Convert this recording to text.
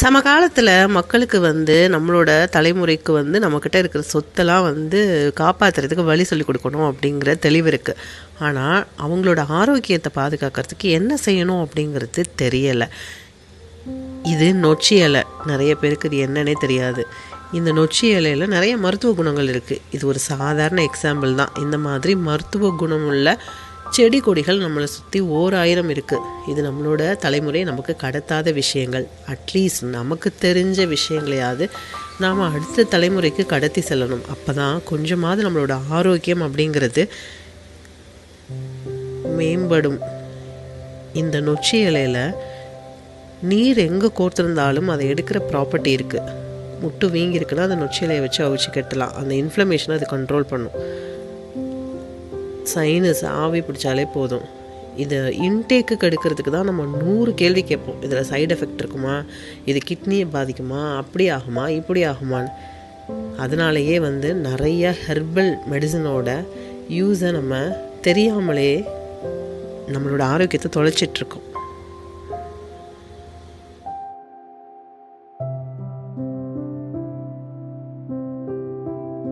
சமகாலத்தில் மக்களுக்கு வந்து நம்மளோட தலைமுறைக்கு வந்து நம்மக்கிட்ட இருக்கிற சொத்தெல்லாம் வந்து காப்பாற்றுறதுக்கு வழி சொல்லி கொடுக்கணும் அப்படிங்கிற தெளிவு இருக்குது ஆனால் அவங்களோட ஆரோக்கியத்தை பாதுகாக்கிறதுக்கு என்ன செய்யணும் அப்படிங்கிறது தெரியலை. இது நொச்சி இலை. நிறைய பேருக்கு இது என்னன்னே தெரியாது. இந்த நொச்சி இலையில் நிறைய மருத்துவ குணங்கள் இருக்குது இது ஒரு சாதாரண எக்ஸாம்பிள் தான். இந்த மாதிரி மருத்துவ குணமுள்ள செடி கொடிகள் நம்மளை சுற்றி ஓர் ஆயிரம் இருக்குது இது நம்மளோட தலைமுறை நமக்கு கடத்தாத விஷயங்கள். அட்லீஸ்ட் நமக்கு தெரிஞ்ச விஷயங்களையாவது நாம் அடுத்த தலைமுறைக்கு கடத்தி செல்லணும். அப்போ தான் கொஞ்சமாவது நம்மளோட ஆரோக்கியம் அப்படிங்கிறது மேம்படும். இந்த நொச்சி இலையில் நீர் எங்கே கோர்த்திருந்தாலும் அதை எடுக்கிற ப்ராப்பர்ட்டி இருக்குது முட்டு வீங்கியிருக்குன்னா அந்த நொச்சி இலையை வச்சு அவிச்சு கட்டலாம். அந்த இன்ஃப்ளமேஷனை அது கண்ட்ரோல் பண்ணும். சைனஸ் ஆவி பிடிச்சாலே போதும். இதை இன்டேக்கு எடுக்கிறதுக்கு தான் நம்ம நூறு கேள்வி கேட்போம். இதில் சைடு எஃபெக்ட் இருக்குமா? இது கிட்னியை பாதிக்குமா? அப்படி ஆகுமா? இப்படி ஆகுமான்னு. அதனாலேயே வந்து நிறைய ஹெர்பல் மெடிசனோட யூஸை நம்ம தெரியாமலே நம்மளோட ஆரோக்கியத்தை தொலைச்சிட்ருக்கோம்